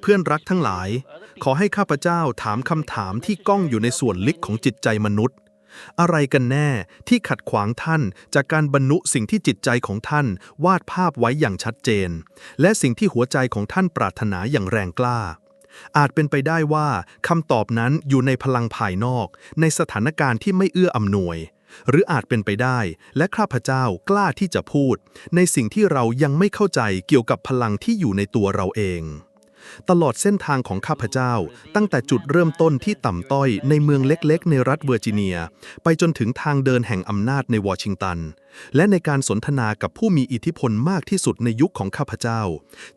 เพื่อนรักทั้งหลาย ขอให้ข้าพเจ้าถามคำถามที่ก้องอยู่ในส่วนลึกของจิตใจมนุษย์ อะไรกันแน่ที่ขัดขวางท่านจากการบรรลุสิ่งที่จิตใจของท่านวาดภาพไว้อย่างชัดเจน และสิ่งที่หัวใจของท่านปรารถนาอย่างแรงกล้า อาจเป็นไปได้ว่าคำตอบนั้นอยู่ในพลังภายนอก ในสถานการณ์ที่ไม่เอื้ออำนวยหรืออาจเป็นไปได้ และข้าพเจ้ากล้าที่จะพูด ในสิ่งที่เรายังไม่เข้าใจเกี่ยวกับพลังที่อยู่ในตัวเราเอง ตลอดเส้นทางของข้าพเจ้า ตั้งแต่จุดเริ่มต้นที่ต่ำต้อยในเมืองเล็กๆ ในรัฐเวอร์จิเนีย ไปจนถึงทางเดินแห่งอำนาจในวอชิงตัน และในการสนทนากับผู้มีอิทธิพลมากที่สุดในยุคของข้าพเจ้า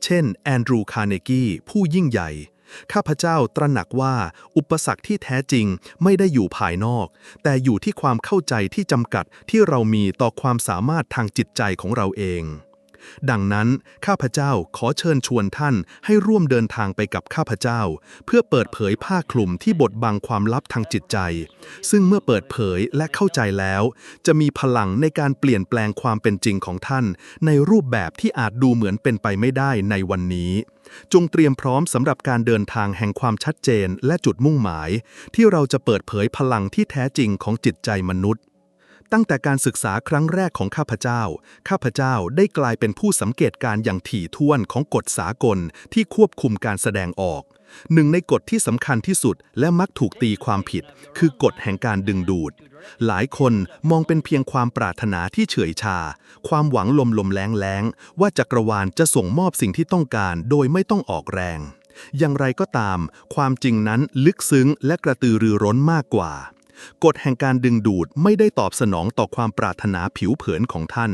เช่น แอนดรูคาร์เนกีผู้ยิ่งใหญ่ ข้าพเจ้าตระหนักว่าอุปสรรคที่แท้จริงไม่ได้อยู่ภายนอก แต่อยู่ที่ความเข้าใจที่จำกัดที่เรามีต่อความสามารถทางจิตใจของเราเอง ดังนั้นข้าพเจ้าขอเชิญชวนท่านให้ร่วมเดินทางไปกับข้าพเจ้า เพื่อเปิดเผยผ้าคลุมที่บดบังความลับทางจิตใจ ซึ่งเมื่อเปิดเผยและเข้าใจแล้ว จะมีพลังในการเปลี่ยนแปลงความเป็นจริงของท่าน ในรูปแบบที่อาจดูเหมือนเป็นไปไม่ได้ในวันนี้ จงเตรียมพร้อมสำหรับการเดินทางแห่งความชัดเจนและจุดมุ่งหมาย ที่เราจะเปิดเผยพลังที่แท้จริงของจิตใจมนุษย์ ตั้งแต่การศึกษาครั้งแรกของข้าพเจ้า ข้าพเจ้าได้กลายเป็นผู้สังเกตการณ์อย่างถี่ถ้วนของกฎสากลที่ควบคุมการแสดงออก หนึ่งในกฎที่สำคัญที่สุดและมักถูกตีความผิด คือกฎแห่งการดึงดูด หลายคนมองเป็นเพียงความปรารถนาที่เฉยชา ความหวังลมลมแรงแรงๆว่าจักรวาลจะส่งมอบสิ่งที่ต้องการโดยไม่ต้องออกแรง อย่างไรก็ตาม ความจริงนั้นลึกซึ้งและกระตือรือร้นมากกว่า กฎแห่งการดึงดูดไม่ได้ตอบสนองต่อความปรารถนาผิวเผินของท่าน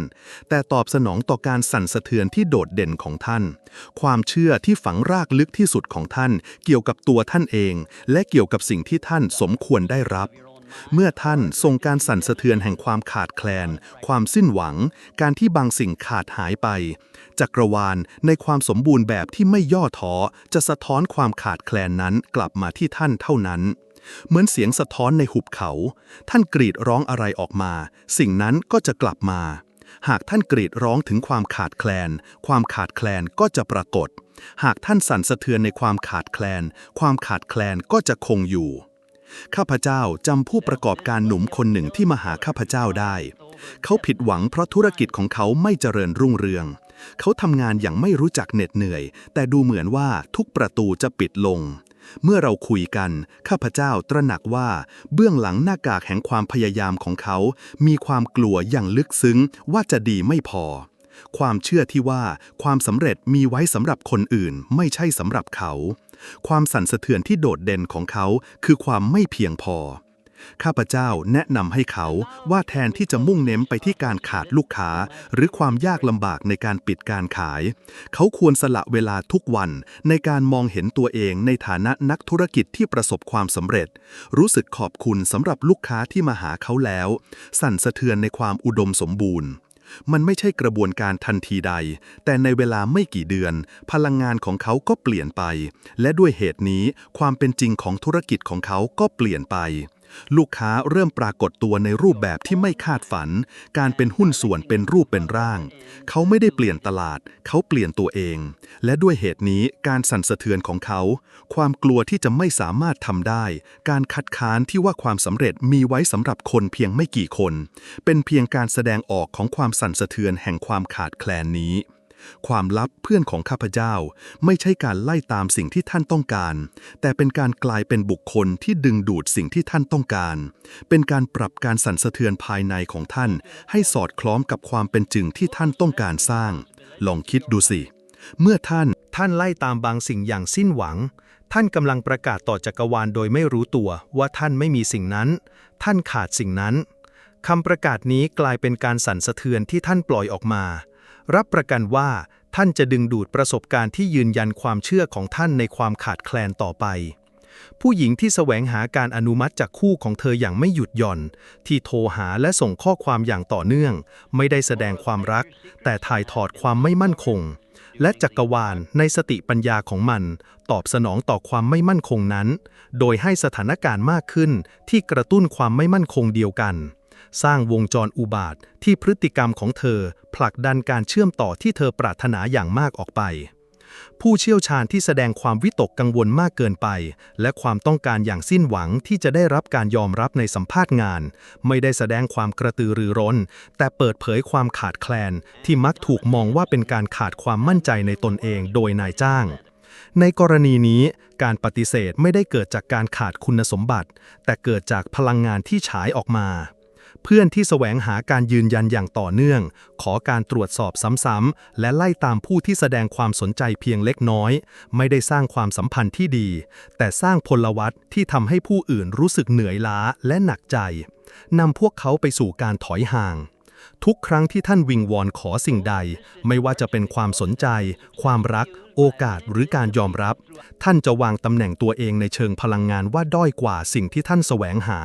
แต่ตอบสนองต่อการสั่นสะเทือนที่โดดเด่นของท่าน ความเชื่อที่ฝังรากลึกที่สุดของท่าน เกี่ยวกับตัวท่านเอง และเกี่ยวกับสิ่งที่ท่านสมควรได้รับเมื่อท่านทรงการสั่นสะเทือนแห่งความขาดแคลน ความสิ้นหวัง การที่บางสิ่งขาดหายไป จักรวาลในความสมบูรณ์แบบที่ไม่ย่อท้อจะสะท้อนความขาดแคลนนั้นกลับมาที่ท่านเท่านั้น เหมือนเสียงสะท้อนในหุบเขา ท่านกรีดร้องอะไรออกมา สิ่งนั้นก็จะกลับมา หากท่านกรีดร้องถึงความขาดแคลน ความขาดแคลนก็จะปรากฏ หากท่านสั่นสะเทือนในความขาดแคลน ความขาดแคลนก็จะคงอยู่ ข้าพเจ้าจำผู้ประกอบการหนุ่มคนหนึ่งที่มาหาข้าพเจ้าได้ เขาผิดหวังเพราะธุรกิจของเขาไม่เจริญรุ่งเรืองเขาทำงานอย่างไม่รู้จักเหน็ดเหนื่อย แต่ดูเหมือนว่าทุกประตูจะปิดลง เมื่อเราคุยกัน ข้าพเจ้าตระหนักว่า เบื้องหลังหน้ากากแห่งความพยายามของเขา มีความกลัวอย่างลึกซึ้งว่าจะดีไม่พอ ความเชื่อที่ว่าความสำเร็จมีไว้สำหรับคนอื่น ไม่ใช่สำหรับเขา ความสั่นสะเทือนที่โดดเด่นของเขา คือความไม่เพียงพอ ข้าพเจ้าแนะนำให้เขาว่าแทนที่จะมุ่งเน้นไปที่การขาดลูกค้า หรือความยากลำบากในการปิดการขาย เขาควรสละเวลาทุกวันในการมองเห็นตัวเองในฐานะนักธุรกิจที่ประสบความสำเร็จ รู้สึกขอบคุณสำหรับลูกค้าที่มาหาเขาแล้ว สั่นสะเทือนในความอุดมสมบูรณ์มันไม่ใช่กระบวนการทันทีใด แต่ในเวลาไม่กี่เดือน พลังงานของเขาก็เปลี่ยนไป และด้วยเหตุนี้ความเป็นจริงของธุรกิจของเขาก็เปลี่ยนไป ลูกค้าเริ่มปรากฏตัวในรูปแบบที่ไม่คาดฝัน การเป็นหุ้นส่วนเป็นรูปเป็นร่าง เขาไม่ได้เปลี่ยนตลาด เขาเปลี่ยนตัวเอง และด้วยเหตุนี้การสั่นสะเทือนของเขา ความกลัวที่จะไม่สามารถทำได้ การคัดค้านที่ว่าความสำเร็จมีไว้สำหรับคนเพียงไม่กี่คน เป็นเพียงการแสดงออกของความสั่นสะเทือนแห่งความขาดแคลนนี้ ความลับเพื่อนของข้าพเจ้า ไม่ใช่การไล่ตามสิ่งที่ท่านต้องการ แต่เป็นการกลายเป็นบุคคลที่ดึงดูดสิ่งที่ท่านต้องการ เป็นการปรับการสั่นสะเทือนภายในของท่าน ให้สอดคล้องกับความเป็นจริงที่ท่านต้องการสร้าง ลองคิดดูสิ เมื่อท่านท่านไล่ตามบางสิ่งอย่างสิ้นหวัง ท่านกำลังประกาศต่อจักรวาลโดยไม่รู้ตัวว่าท่านไม่มีสิ่งนั้น ท่านขาดสิ่งนั้นคำประกาศนี้กลายเป็นการสั่นสะเทือนที่ท่านปล่อยออกมา รับประกันว่าท่านจะดึงดูดประสบการณ์ที่ยืนยันความเชื่อของท่านในความขาดแคลนต่อไป ผู้หญิงที่แสวงหาการอนุมัติจากคู่ของเธออย่างไม่หยุดหย่อน ที่โทรหาและส่งข้อความอย่างต่อเนื่อง ไม่ได้แสดงความรัก แต่ถ่ายทอดความไม่มั่นคง และจักรวาลในสติปัญญาของมัน ตอบสนองต่อความไม่มั่นคงนั้น โดยให้สถานการณ์มากขึ้นที่กระตุ้นความไม่มั่นคงเดียวกัน สร้างวงจรอุบาทที่พฤติกรรมของเธอ ผลักดันการเชื่อมต่อที่เธอปรารถนาอย่างมากออกไป ผู้เชี่ยวชาญที่แสดงความวิตกกังวลมากเกินไป และความต้องการอย่างสิ้นหวังที่จะได้รับการยอมรับในสัมภาษณ์งาน ไม่ได้แสดงความกระตือรือร้น แต่เปิดเผยความขาดแคลน ที่มักถูกมองว่าเป็นการขาดความมั่นใจในตนเองโดยนายจ้างในกรณีนี้การปฏิเสธไม่ได้เกิดจากการขาดคุณสมบัติ แต่เกิดจากพลังงานที่ฉายออกมา เพื่อนที่แสวงหาการยืนยันอย่างต่อเนื่อง ขอการตรวจสอบซ้ำๆ และไล่ตามผู้ที่แสดงความสนใจเพียงเล็กน้อย ไม่ได้สร้างความสัมพันธ์ที่ดี แต่สร้างพลวัตที่ทำให้ผู้อื่นรู้สึกเหนื่อยล้าและหนักใจนำพวกเขาไปสู่การถอยห่าง ทุกครั้งที่ท่านวิงวอนขอสิ่งใด ไม่ว่าจะเป็นความสนใจ ความรัก โอกาสหรือการยอมรับ ท่านจะวางตำแหน่งตัวเองในเชิงพลังงานว่าด้อยกว่าสิ่งที่ท่านแสวงหา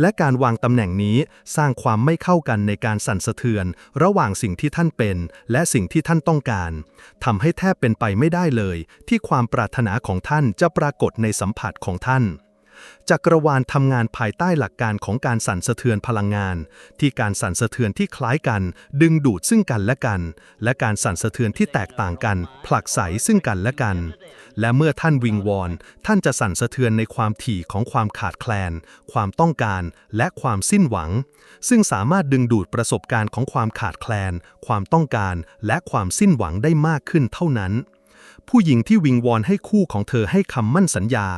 และการวางตำแหน่งนี้สร้างความไม่เข้ากันในการสั่นสะเทือน ระหว่างสิ่งที่ท่านเป็น และสิ่งที่ท่านต้องการทำให้แทบเป็นไปไม่ได้เลย ที่ความปรารถนาของท่านจะปรากฏในสัมผัสของท่าน จักรวาลทำงานภายใต้หลักการของการสั่นสะเทือนพลังงาน ที่การสั่นสะเทือนที่คล้ายกัน ดึงดูดซึ่งกันและกัน และการสั่นสะเทือนที่แตกต่างกัน ผลักไสซึ่งกันและกัน และเมื่อท่านวิงวอน ท่านจะสั่นสะเทือนในความถี่ของความขาดแคลน ความต้องการ และความสิ้นหวัง ซึ่งสามารถดึงดูดประสบการณ์ของความขาดแคลน ความต้องการ และความสิ้นหวังได้มากขึ้นเท่านั้น ผู้หญิงที่วิงวอนให้คู่ของเธอให้คำมั่นสัญญา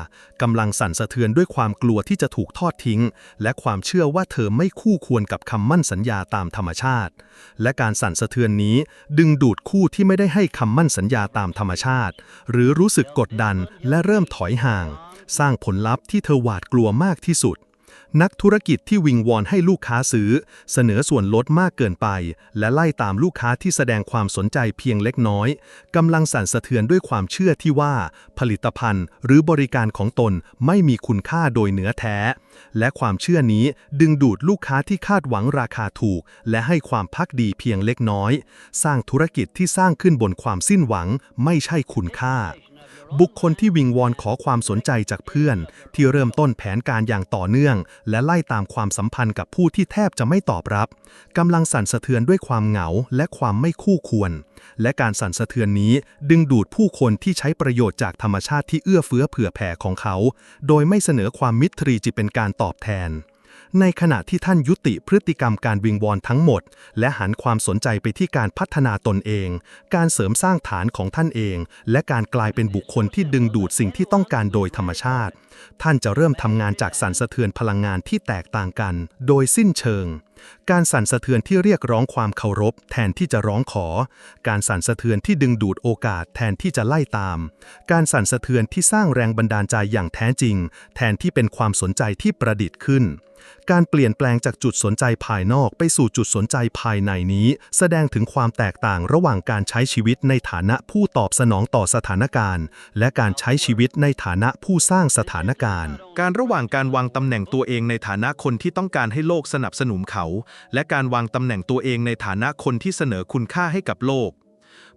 กำลังสั่นสะเทือนด้วยความกลัวที่จะถูกทอดทิ้ง และความเชื่อว่าเธอไม่คู่ควรกับคำมั่นสัญญาตามธรรมชาติ และการสั่นสะเทือนนี้ดึงดูดคู่ที่ไม่ได้ให้คำมั่นสัญญาตามธรรมชาติ หรือรู้สึกกดดันและเริ่มถอยห่าง สร้างผลลัพธ์ที่เธอหวาดกลัวมากที่สุด นักธุรกิจที่วิงวอนให้ลูกค้าซื้อ เสนอส่วนลดมากเกินไป และไล่ตามลูกค้าที่แสดงความสนใจเพียงเล็กน้อยกำลังสั่นสะเทือนด้วยความเชื่อที่ว่า ผลิตภัณฑ์หรือบริการของตนไม่มีคุณค่าโดยเนื้อแท้ และความเชื่อนี้ดึงดูดลูกค้าที่คาดหวังราคาถูก และให้ความพักดีเพียงเล็กน้อย สร้างธุรกิจที่สร้างขึ้นบนความสิ้นหวังไม่ใช่คุณค่า บุคคลที่วิงวอนขอความสนใจจากเพื่อน ที่เริ่มต้นแผนการอย่างต่อเนื่อง และไล่ตามความสัมพันธ์กับผู้ที่แทบจะไม่ตอบรับกำลังสั่นสะเทือนด้วยความเหงาและความไม่คู่ควร และการสั่นสะเทือนนี้ดึงดูดผู้คนที่ใช้ประโยชน์จากธรรมชาติที่เอื้อเฟื้อเผื่อแผ่ของเขา โดยไม่เสนอความมิตรีจิเป็นการตอบแทน ในขณะที่ท่านยุติพฤติกรรมการวิงวอนทั้งหมด และหันความสนใจไปที่การพัฒนาตนเอง การเสริมสร้างฐานของท่านเอง และการกลายเป็นบุคคลที่ดึงดูดสิ่งที่ต้องการโดยธรรมชาติ ท่านจะเริ่มทำงานจากสันสะเทือนพลังงานที่แตกต่างกัน โดยสิ้นเชิง การสั่นสะเทือนที่เรียกร้องความเคารพ แทนที่จะร้องขอ การสั่นสะเทือนที่ดึงดูดโอกาส แทนที่จะไล่ตาม การสั่นสะเทือนที่สร้างแรงบันดาลใจอย่างแท้จริง แทนที่เป็นความสนใจที่ประดิษฐ์ขึ้น การเปลี่ยนแปลงจากจุดสนใจภายนอกไปสู่จุดสนใจภายในนี้ แสดงถึงความแตกต่างระหว่างการใช้ชีวิตในฐานะผู้ตอบสนองต่อสถานการณ์ และการใช้ชีวิตในฐานะผู้สร้างสถานการณ์ การระหว่างการวางตำแหน่งตัวเองในฐานะคนที่ต้องการให้โลกสนับสนุนเขาและการวางตำแหน่งตัวเองในฐานะคนที่เสนอคุณค่าให้กับโลก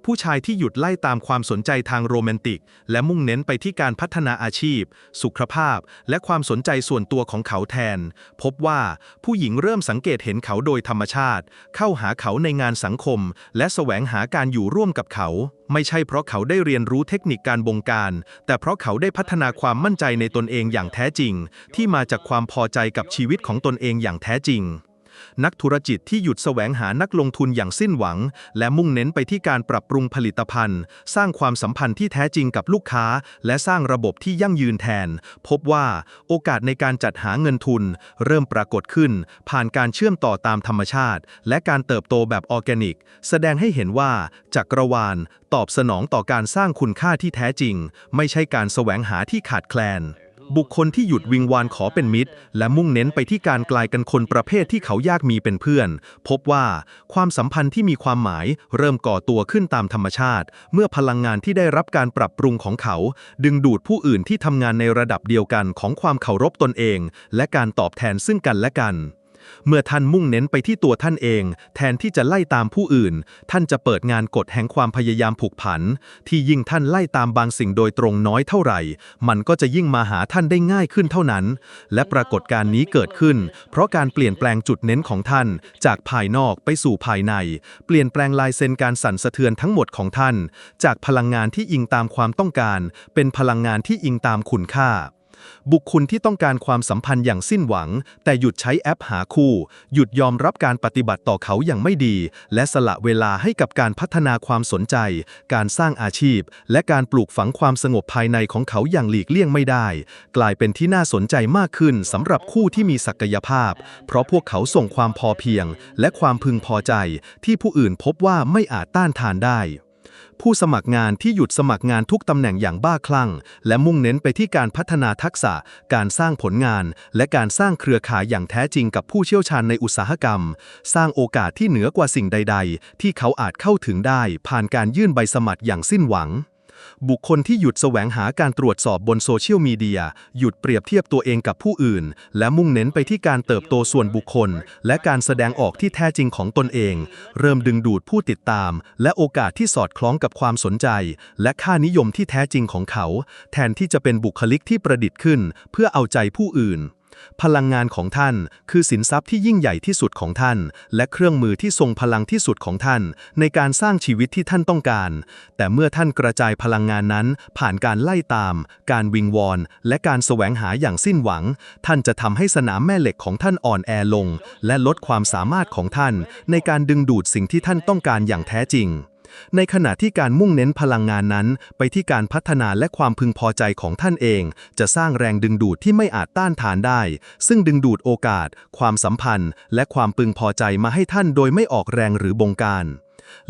ผู้ชายที่หยุดไล่ตามความสนใจทางโรแมนติก และมุ่งเน้นไปที่การพัฒนาอาชีพ สุขภาพ และความสนใจส่วนตัวของเขาแทน พบว่าผู้หญิงเริ่มสังเกตเห็นเขาโดยธรรมชาติ เข้าหาเขาในงานสังคม และแสวงหาการอยู่ร่วมกับเขา ไม่ใช่เพราะเขาได้เรียนรู้เทคนิคการบงการ แต่เพราะเขาได้พัฒนาความมั่นใจในตนเองอย่างแท้จริง ที่มาจากความพอใจกับชีวิตของตนเองอย่างแท้จริง นักธุรกิจที่หยุดแสวงหานักลงทุนอย่างสิ้นหวัง และมุ่งเน้นไปที่การปรับปรุงผลิตภัณฑ์ สร้างความสัมพันธ์ที่แท้จริงกับลูกค้า และสร้างระบบที่ยั่งยืนแทน พบว่าโอกาสในการจัดหาเงินทุน เริ่มปรากฏขึ้น ผ่านการเชื่อมต่อตามธรรมชาติ และการเติบโตแบบออร์แกนิก แสดงให้เห็นว่าจักรวาล ตอบสนองต่อการสร้างคุณค่าที่แท้จริง ไม่ใช่การแสวงหาที่ขาดแคลน บุคคลที่หยุดวิงวานขอเป็นมิตร และมุ่งเน้นไปที่การกลายกันคนประเภทที่เขายากมีเป็นเพื่อน พบว่าความสัมพันธ์ที่มีความหมายเริ่มก่อตัวขึ้นตามธรรมชาติ เมื่อพลังงานที่ได้รับการปรับปรุงของเขา ดึงดูดผู้อื่นที่ทำงานในระดับเดียวกันของความเคารพตนเอง และการตอบแทนซึ่งกันและกัน เมื่อท่านมุ่งเน้นไปที่ตัวท่านเอง แทนที่จะไล่ตามผู้อื่น ท่านจะเปิดงานกฎแห่งความพยายามผูกผัน ที่ยิ่งท่านไล่ตามบางสิ่งโดยตรงน้อยเท่าไหร่ มันก็จะยิ่งมาหาท่านได้ง่ายขึ้นเท่านั้น และปรากฏการณ์นี้เกิดขึ้น เพราะการเปลี่ยนแปลงจุดเน้นของท่าน จากภายนอกไปสู่ภายใน เปลี่ยนแปลงลายเซ็นการสั่นสะเทือนทั้งหมดของท่าน จากพลังงานที่อิงตามความต้องการ เป็นพลังงานที่อิงตามคุณค่า บุคคลที่ต้องการความสัมพันธ์อย่างสิ้นหวัง แต่หยุดใช้แอปหาคู่ หยุดยอมรับการปฏิบัติต่อเขาอย่างไม่ดี และสละเวลาให้กับการพัฒนาความสนใจ การสร้างอาชีพ และการปลูกฝังความสงบภายในของเขาอย่างหลีกเลี่ยงไม่ได้ กลายเป็นที่น่าสนใจมากขึ้นสำหรับคู่ที่มีศักยภาพ เพราะพวกเขาส่งความพอเพียง และความพึงพอใจ ที่ผู้อื่นพบว่าไม่อาจต้านทานได้ ผู้สมัครงานที่หยุดสมัครงานทุกตำแหน่งอย่างบ้าคลั่ง และมุ่งเน้นไปที่การพัฒนาทักษะ การสร้างผลงาน และการสร้างเครือข่ายอย่างแท้จริงกับผู้เชี่ยวชาญในอุตสาหกรรม สร้างโอกาสที่เหนือกว่าสิ่งใด ๆ ที่เขาอาจเข้าถึงได้ ผ่านการยื่นใบสมัครอย่างสิ้นหวัง บุคคลที่หยุดแสวงหาการตรวจสอบบนโซเชียลมีเดีย หยุดเปรียบเทียบตัวเองกับผู้อื่น และมุ่งเน้นไปที่การเติบโตส่วนบุคคล และการแสดงออกที่แท้จริงของตนเอง เริ่มดึงดูดผู้ติดตาม และโอกาสที่สอดคล้องกับความสนใจ และค่านิยมที่แท้จริงของเขา แทนที่จะเป็นบุคลิกที่ประดิษฐ์ขึ้น เพื่อเอาใจผู้อื่น พลังงานของท่าน คือสินทรัพย์ที่ยิ่งใหญ่ที่สุดของท่าน และเครื่องมือที่ทรงพลังที่สุดของท่าน ในการสร้างชีวิตที่ท่านต้องการ แต่เมื่อท่านกระจายพลังงานนั้น ผ่านการไล่ตาม การวิงวอน และการแสวงหาอย่างสิ้นหวัง ท่านจะทำให้สนามแม่เหล็กของท่านอ่อนแอลง และลดความสามารถของท่าน ในการดึงดูดสิ่งที่ท่านต้องการอย่างแท้จริง ในขณะที่การมุ่งเน้นพลังงานนั้น ไปที่การพัฒนาและความพึงพอใจของท่านเอง จะสร้างแรงดึงดูดที่ไม่อาจต้านทานได้ ซึ่งดึงดูดโอกาส ความสัมพันธ์ และความพึงพอใจมาให้ท่านโดยไม่ออกแรงหรือบงการ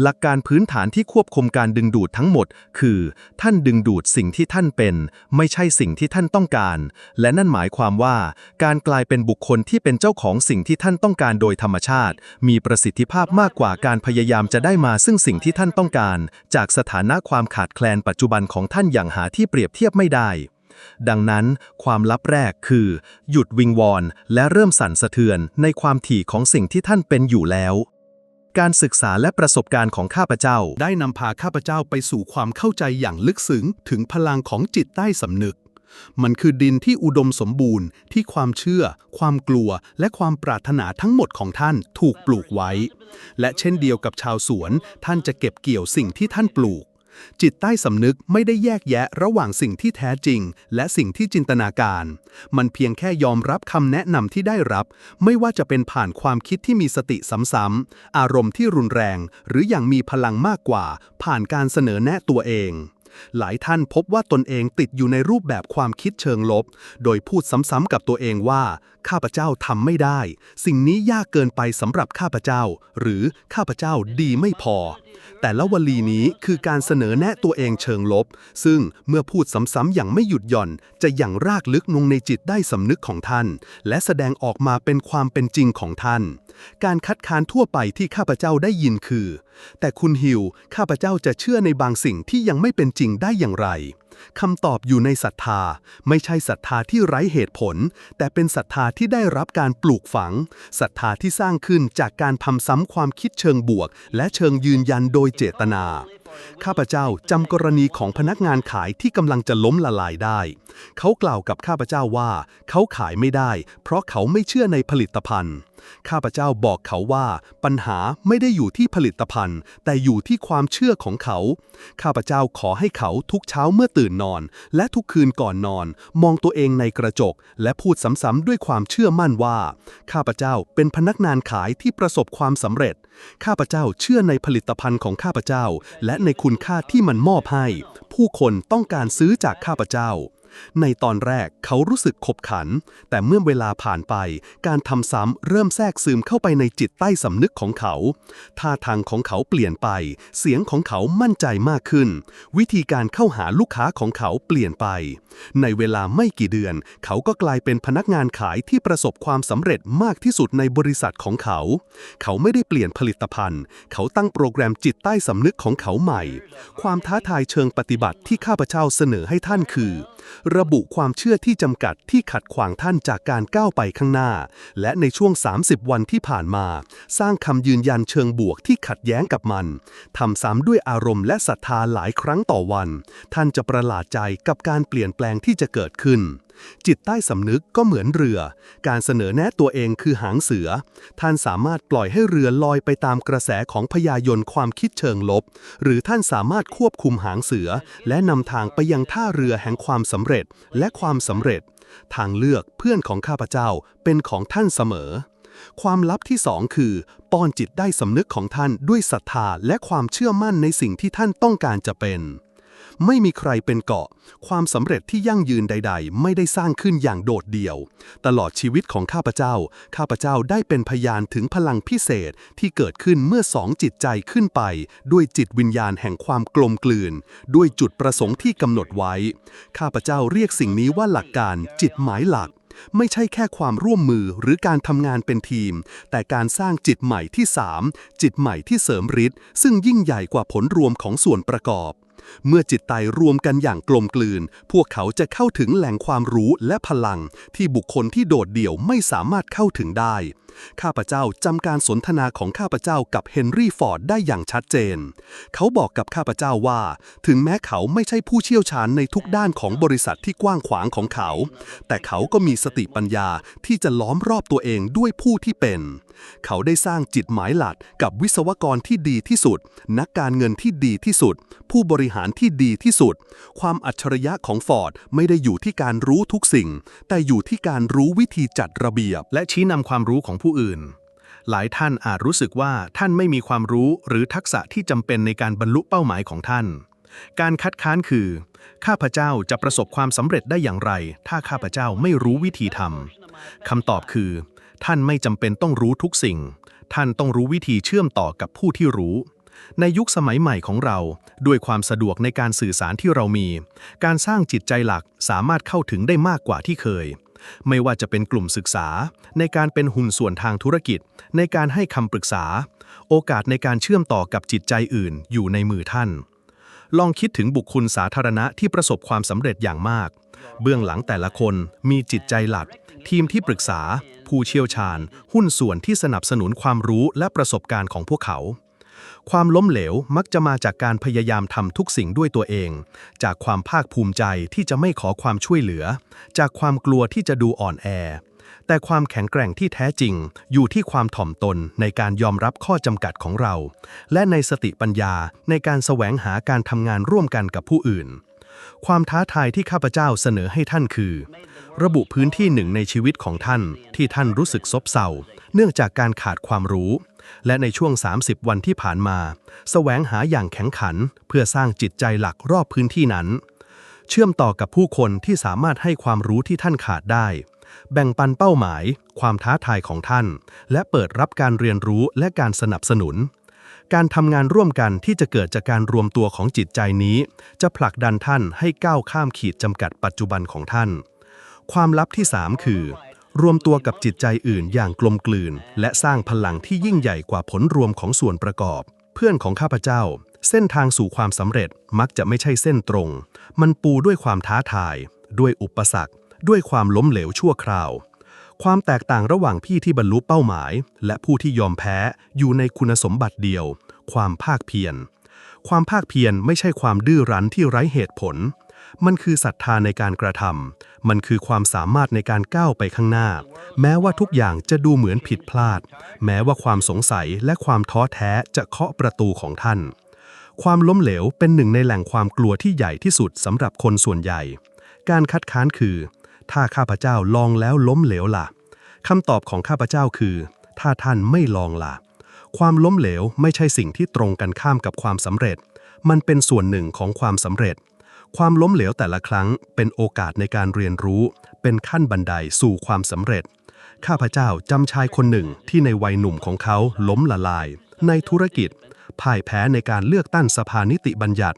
หลักการพื้นฐานที่ควบคุมการดึงดูดทั้งหมด คือ ท่านดึงดูดสิ่งที่ท่านเป็น ไม่ใช่สิ่งที่ท่านต้องการ และนั่นหมายความว่า การกลายเป็นบุคคลที่เป็นเจ้าของสิ่งที่ท่านต้องการโดยธรรมชาติ มีประสิทธิภาพมากกว่าการพยายามจะได้มาซึ่งสิ่งที่ท่านต้องการ จากสถานะความขาดแคลนปัจจุบันของท่านอย่างหาที่เปรียบเทียบไม่ได้ดังนั้น ความลับแรกคือ หยุดวิงวอนและเริ่มสั่นสะเทือนในความถี่ของสิ่งที่ท่านเป็นอยู่แล้ว การศึกษาและประสบการณ์ของข้าพเจ้า ได้นำพาข้าพเจ้าไปสู่ความเข้าใจอย่างลึกซึ้งถึงพลังของจิตใต้สำนึก มันคือดินที่อุดมสมบูรณ์ ที่ความเชื่อ ความกลัว และความปรารถนาทั้งหมดของท่านถูกปลูกไว้ และเช่นเดียวกับชาวสวน ท่านจะเก็บเกี่ยวสิ่งที่ท่านปลูก จิตใต้สำนึกไม่ได้แยกแยะระหว่างสิ่งที่แท้จริง และสิ่งที่จินตนาการ มันเพียงแค่ยอมรับคำแนะนำที่ได้รับ ไม่ว่าจะเป็นผ่านความคิดที่มีสติซ้ำๆอารมณ์ที่รุนแรง หรืออย่างมีพลังมากกว่า ผ่านการเสนอแนะตัวเอง หลายท่านพบว่าตนเองติดอยู่ในรูปแบบความคิดเชิงลบ โดยพูดซ้ำๆกับตัวเองว่า ข้าพเจ้าทำไม่ได้ สิ่งนี้ยากเกินไปสำหรับข้าพเจ้า หรือข้าพเจ้าดีไม่พอแต่ละวลีนี้คือการเสนอแนะตัวเองเชิงลบ ซึ่งเมื่อพูดซ้ำๆอย่างไม่หยุดหย่อน จะอย่างรากลึกลงในจิตได้สำนึกของท่าน และแสดงออกมาเป็นความเป็นจริงของท่าน การคัดค้านทั่วไปที่ข้าพเจ้าได้ยินคือ แต่คุณฮิวข้าพเจ้าจะเชื่อในบางสิ่งที่ยังไม่เป็นจริงได้อย่างไร คำตอบอยู่ในศรัทธา ไม่ใช่ศรัทธาที่ไร้เหตุผล แต่เป็นศรัทธาที่ได้รับการปลูกฝังศรัทธาที่สร้างขึ้นจากการทำซ้ำความคิดเชิงบวก และเชิงยืนยันโดยเจตนาข้าพเจ้าจำกรณีของพนักงานขายที่กำลังจะล้มละลายได้ เขากล่าวกับข้าพเจ้าว่า เขาขายไม่ได้ เพราะเขาไม่เชื่อในผลิตภัณฑ์ ข้าพเจ้าบอกเขาว่า ปัญหาไม่ได้อยู่ที่ผลิตภัณฑ์ แต่อยู่ที่ความเชื่อของเขา ข้าพเจ้าขอให้เขาทุกเช้าเมื่อตื่นนอน และทุกคืนก่อนนอน มองตัวเองในกระจก และพูดซ้ำๆด้วยความเชื่อมั่นว่า ข้าพเจ้าเป็นพนักงานขายที่ประสบความสำเร็จ ข้าพเจ้าเชื่อในผลิตภัณฑ์ของข้าพเจ้า และในคุณค่าที่มันมอบให้ ผู้คนต้องการซื้อจากข้าพเจ้า ในตอนแรกเขารู้สึกขบขัน แต่เมื่อเวลาผ่านไป การทำซ้ำเริ่มแทรกซึมเข้าไปในจิตใต้สำนึกของเขา ท่าทางของเขาเปลี่ยนไป เสียงของเขามั่นใจมากขึ้น วิธีการเข้าหาลูกค้าของเขาเปลี่ยนไป ในเวลาไม่กี่เดือน เขาก็กลายเป็นพนักงานขายที่ประสบความสำเร็จมากที่สุดในบริษัทของเขา เขาไม่ได้เปลี่ยนผลิตภัณฑ์ เขาตั้งโปรแกรมจิตใต้สำนึกของเขาใหม่ ความท้าทายเชิงปฏิบัติที่ข้าพเจ้าเสนอให้ท่านคือระบุความเชื่อที่จำกัดที่ขัดขวางท่านจากการก้าวไปข้างหน้า และในช่วง 30 วันที่ผ่านมา สร้างคำยืนยันเชิงบวกที่ขัดแย้งกับมันทำซ้ำด้วยอารมณ์และศรัทธาหลายครั้งต่อวัน ท่านจะประหลาดใจกับการเปลี่ยนแปลงที่จะเกิดขึ้น จิตใต้สำนึกก็เหมือนเรือ การเสนอแนะตัวเองคือหางเสือ ท่านสามารถปล่อยให้เรือลอยไปตามกระแสของพยายนความคิดเชิงลบ หรือท่านสามารถควบคุมหางเสือ และนำทางไปยังท่าเรือแห่งความสำเร็จและความสำเร็จ ทางเลือกเพื่อนของข้าพเจ้าเป็นของท่านเสมอความลับที่สองคือป้อนจิตได้สำนึกของท่านด้วยศรัทธาและความเชื่อมั่นในสิ่งที่ท่านต้องการจะเป็น ไม่มีใครเป็นเกาะ ความสำเร็จที่ยั่งยืนใด ๆ ไม่ได้สร้างขึ้นอย่างโดดเดี่ยว ตลอดชีวิตของข้าพเจ้า ข้าพเจ้าได้เป็นพยานถึงพลังพิเศษที่เกิดขึ้นเมื่อสองจิตใจขึ้นไป ด้วยจิตวิญญาณแห่งความกลมกลืน ด้วยจุดประสงค์ที่กำหนดไว้ ข้าพเจ้าเรียกสิ่งนี้ว่าหลักการจิตหมายหลักไม่ใช่แค่ความร่วมมือหรือการทำงานเป็นทีม แต่การสร้างจิตใหม่ที่ 3 จิตใหม่ที่เสริมฤทธิ์ซึ่งยิ่งใหญ่กว่าผลรวมของส่วนประกอบ เมื่อจิตไตรวมกันอย่างกลมกลืน พวกเขาจะเข้าถึงแหล่งความรู้และพลัง ที่บุคคลที่โดดเดี่ยวไม่สามารถเข้าถึงได้ ข้าพเจ้าจำการสนทนาของข้าพเจ้ากับเฮนรี่ฟอร์ดได้อย่างชัดเจน เขาบอกกับข้าพเจ้าว่า ถึงแม้เขาไม่ใช่ผู้เชี่ยวชาญในทุกด้านของบริษัทที่กว้างขวางของเขา แต่เขาก็มีสติปัญญาที่จะล้อมรอบตัวเองด้วยผู้ที่เป็น เขาได้สร้างจิตหมายหลักกับวิศวกรที่ดีที่สุด นักการเงินที่ดีที่สุด ผู้บริหารที่ดีที่สุด ความอัจฉริยะของฟอร์ดไม่ได้อยู่ที่การรู้ทุกสิ่ง แต่อยู่ที่การรู้วิธีจัดระเบียบ และชี้นำความรู้ของผู้อื่น หลายท่านอาจรู้สึกว่าท่านไม่มีความรู้หรือทักษะที่จำเป็นในการบรรลุเป้าหมายของท่าน การคัดค้านคือ ข้าพเจ้าจะประสบความสำเร็จได้อย่างไร ถ้าข้าพเจ้าไม่รู้วิธีทำคำตอบคือ ท่านไม่จำเป็นต้องรู้ทุกสิ่ง ท่านต้องรู้วิธีเชื่อมต่อกับผู้ที่รู้ ในยุคสมัยใหม่ของเรา ด้วยความสะดวกในการสื่อสารที่เรามี การสร้างจิตใจหลักสามารถเข้าถึงได้มากกว่าที่เคย ไม่ว่าจะเป็นกลุ่มศึกษา ในการเป็นหุ่นส่วนทางธุรกิจ ในการให้คำปรึกษา โอกาสในการเชื่อมต่อกับจิตใจอื่น อยู่ในมือท่านลองคิดถึงบุคคลสาธารณะที่ประสบความสำเร็จอย่างมาก เบื้องหลังแต่ละคนมีจิตใจหลัก ทีมที่ปรึกษา ผู้เชี่ยวชาญ หุ้นส่วนที่สนับสนุนความรู้และประสบการณ์ของพวกเขา ความล้มเหลวมักจะมาจากการพยายามทำทุกสิ่งด้วยตัวเอง จากความภาคภูมิใจที่จะไม่ขอความช่วยเหลือ จากความกลัวที่จะดูอ่อนแอ แต่ความแข็งแกร่งที่แท้จริง อยู่ที่ความถ่อมตนในการยอมรับข้อจำกัดของเรา และในสติปัญญาในการแสวงหาการทำงานร่วมกันกับผู้อื่น ความท้าทายที่ข้าพเจ้าเสนอให้ท่านคือ ระบุพื้นที่หนึ่งในชีวิตของท่านที่ท่านรู้สึกซบเซาเนื่องจากการขาดความรู้ และในช่วง 30 วันที่ผ่านมาแสวงหาอย่างแข็งขัน เพื่อสร้างจิตใจหลักรอบพื้นที่นั้น เชื่อมต่อกับผู้คนที่สามารถให้ความรู้ที่ท่านขาดได้ แบ่งปันเป้าหมาย ความท้าทายของท่าน และเปิดรับการเรียนรู้และการสนับสนุน การทำงานร่วมกันที่จะเกิดจากการรวมตัวของจิตใจนี้ จะผลักดันท่านให้ก้าวข้ามขีดจำกัดปัจจุบันของท่าน ความลับที่ 3 คือ รวมตัวกับจิตใจอื่นอย่างกลมกลืน และสร้างพลังที่ยิ่งใหญ่กว่าผลรวมของส่วนประกอบ เพื่อนของข้าพเจ้า เส้นทางสู่ความสำเร็จมักจะไม่ใช่เส้นตรง มันปูด้วยความท้าทาย ด้วยอุปสรรค ด้วยความล้มเหลวชั่วคราว ความแตกต่างระหว่างพี่ที่บรรลุเป้าหมาย และผู้ที่ยอมแพ้อยู่ในคุณสมบัติเดียว ความภาคเพียร ความภาคเพียรไม่ใช่ความดื้อรั้นที่ไร้เหตุผล มันคือศรัทธาในการกระทำมันคือความสามารถในการก้าวไปข้างหน้า แม้ว่าทุกอย่างจะดูเหมือนผิดพลาด แม้ว่าความสงสัยและความท้อแท้จะเคาะประตูของท่าน ความล้มเหลวเป็นหนึ่งในแหล่งความกลัวที่ใหญ่ที่สุดสำหรับคนส่วนใหญ่ การคัดค้านคือ ถ้าข้าพเจ้าลองแล้วล้มเหลวล่ะคำตอบของข้าพเจ้าคือ ถ้าท่านไม่ลองล่ะ ความล้มเหลวไม่ใช่สิ่งที่ตรงกันข้ามกับความสำเร็จ มันเป็นส่วนหนึ่งของความสำเร็จ ความล้มเหลวแต่ละครั้งเป็นโอกาสในการเรียนรู้ เป็นขั้นบันไดสู่ความสำเร็จ ข้าพเจ้าจำชายคนหนึ่งที่ในวัยหนุ่มของเขาล้มละลาย ในธุรกิจ พ่ายแพ้ในการเลือกตั้งสภานิติบัญญัติ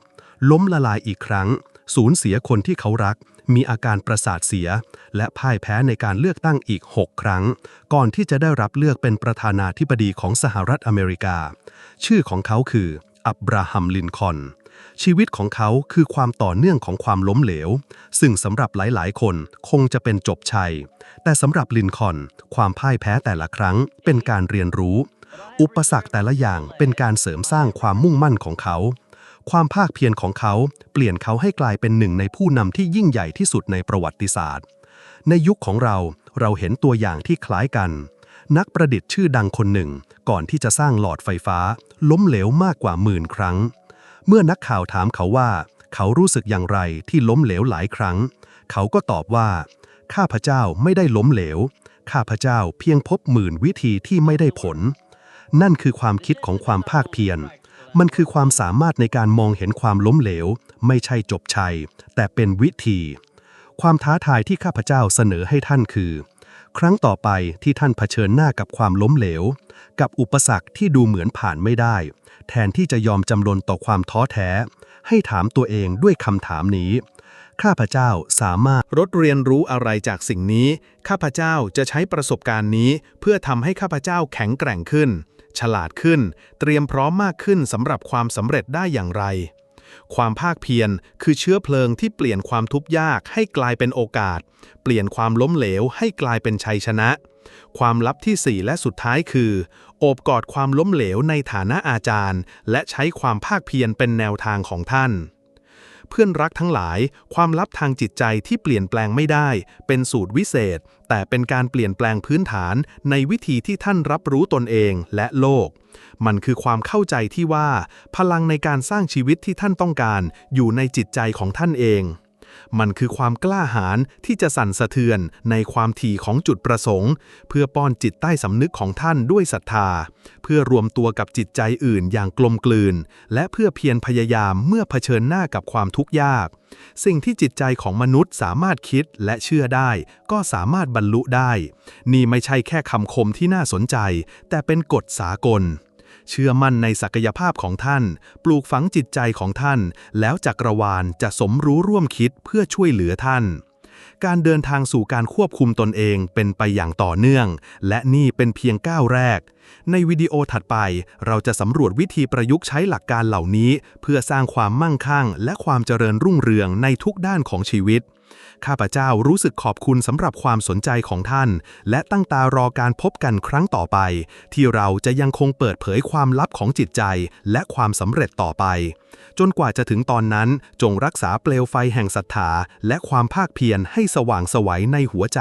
ล้มละลายอีกครั้ง สูญเสียคนที่เขารักมีอาการประสาทเสีย และพ่ายแพ้ในการเลือกตั้งอีก 6 ครั้ง ก่อนที่จะได้รับเลือกเป็นประธานาธิบดีของสหรัฐอเมริกา ชื่อของเขาคือ อับราฮัม ลินคอนชีวิตของเขาคือความต่อเนื่องของความล้มเหลว ซึ่งสำหรับหลายๆ คนคงจะเป็นจบชัย แต่สำหรับลินคอน ความพ่ายแพ้แต่ละครั้งเป็นการเรียนรู้ อุปสรรคแต่ละอย่างเป็นการเสริมสร้างความมุ่งมั่นของเขา ความภาคเพียรของเขาเปลี่ยนเขาให้กลายเป็นหนึ่งในผู้นำที่ยิ่งใหญ่ที่สุดในประวัติศาสตร์ ในยุคของเราเราเห็นตัวอย่างที่คล้ายกัน นักประดิษฐ์ชื่อดังคนหนึ่ง ก่อนที่จะสร้างหลอดไฟฟ้า ล้มเหลวมากกว่าหมื่นครั้ง เมื่อนักข่าวถามเขาว่า เขารู้สึกอย่างไรที่ล้มเหลวหลายครั้ง เขาก็ตอบว่า ข้าพเจ้าไม่ได้ล้มเหลว ข้าพเจ้าเพียงพบหมื่นวิธีที่ไม่ได้ผล นั่นคือความคิดของความภาคเพียร มันคือความสามารถในการมองเห็นความล้มเหลว ไม่ใช่จบชัย แต่เป็นวิธี ความท้าทายที่ข้าพเจ้าเสนอให้ท่านคือ ครั้งต่อไปที่ท่านเผชิญหน้ากับความล้มเหลว กับอุปสรรคที่ดูเหมือนผ่านไม่ได้ แทนที่จะยอมจำนนต่อความท้อแท้ ให้ถามตัวเองด้วยคำถามนี้ ข้าพเจ้าสามารถรถเรียนรู้อะไรจากสิ่งนี้ ข้าพเจ้าจะใช้ประสบการณ์นี้ เพื่อทำให้ข้าพเจ้าแข็งแกร่งขึ้น ฉลาดขึ้น เตรียมพร้อมมากขึ้นสำหรับความสำเร็จได้อย่างไร ความภาคเพียรคือเชื้อเพลิงที่เปลี่ยนความทุกข์ยากให้กลายเป็นโอกาส เปลี่ยนความล้มเหลวให้กลายเป็นชัยชนะ ความลับที่ 4 และสุดท้ายคือ โอบกอดความล้มเหลวในฐานะอาจารย์ และใช้ความภาคเพียรเป็นแนวทางของท่าน เพื่อนรักทั้งหลาย ความลับทางจิตใจที่เปลี่ยนแปลงไม่ได้ เป็นสูตรวิเศษ แต่เป็นการเปลี่ยนแปลงพื้นฐานในวิธีที่ท่านรับรู้ตนเองและโลก มันคือความเข้าใจที่ว่า พลังในการสร้างชีวิตที่ท่านต้องการ อยู่ในจิตใจของท่านเอง มันคือความกล้าหาญที่จะสั่นสะเทือนในความถี่ของจุดประสงค์ เพื่อป้อนจิตใต้สำนึกของท่านด้วยศรัทธา เพื่อรวมตัวกับจิตใจอื่นอย่างกลมกลืน และเพื่อเพียรพยายามเมื่อเผชิญหน้ากับความทุกข์ยาก สิ่งที่จิตใจของมนุษย์สามารถคิดและเชื่อได้ ก็สามารถบรรลุได้ นี่ไม่ใช่แค่คำคมที่น่าสนใจ แต่เป็นกฎสากล เชื่อมั่นในศักยภาพของท่าน ปลูกฝังจิตใจของท่าน แล้วจักรวาลจะสมรู้ร่วมคิดเพื่อช่วยเหลือท่าน การเดินทางสู่การควบคุมตนเองเป็นไปอย่างต่อเนื่อง และนี่เป็นเพียงก้าวแรก ในวิดีโอถัดไป เราจะสำรวจวิธีประยุกต์ใช้หลักการเหล่านี้ เพื่อสร้างความมั่งคั่ง และความเจริญรุ่งเรืองในทุกด้านของชีวิต ข้าพเจ้ารู้สึกขอบคุณสำหรับความสนใจของท่าน และตั้งตารอการพบกันครั้งต่อไป ที่เราจะยังคงเปิดเผยความลับของจิตใจ และความสำเร็จต่อไป จนกว่าจะถึงตอนนั้นจงรักษาเปลวไฟแห่งศรัทธาและความภาคเพียรให้สว่างไสวัยในหัวใจ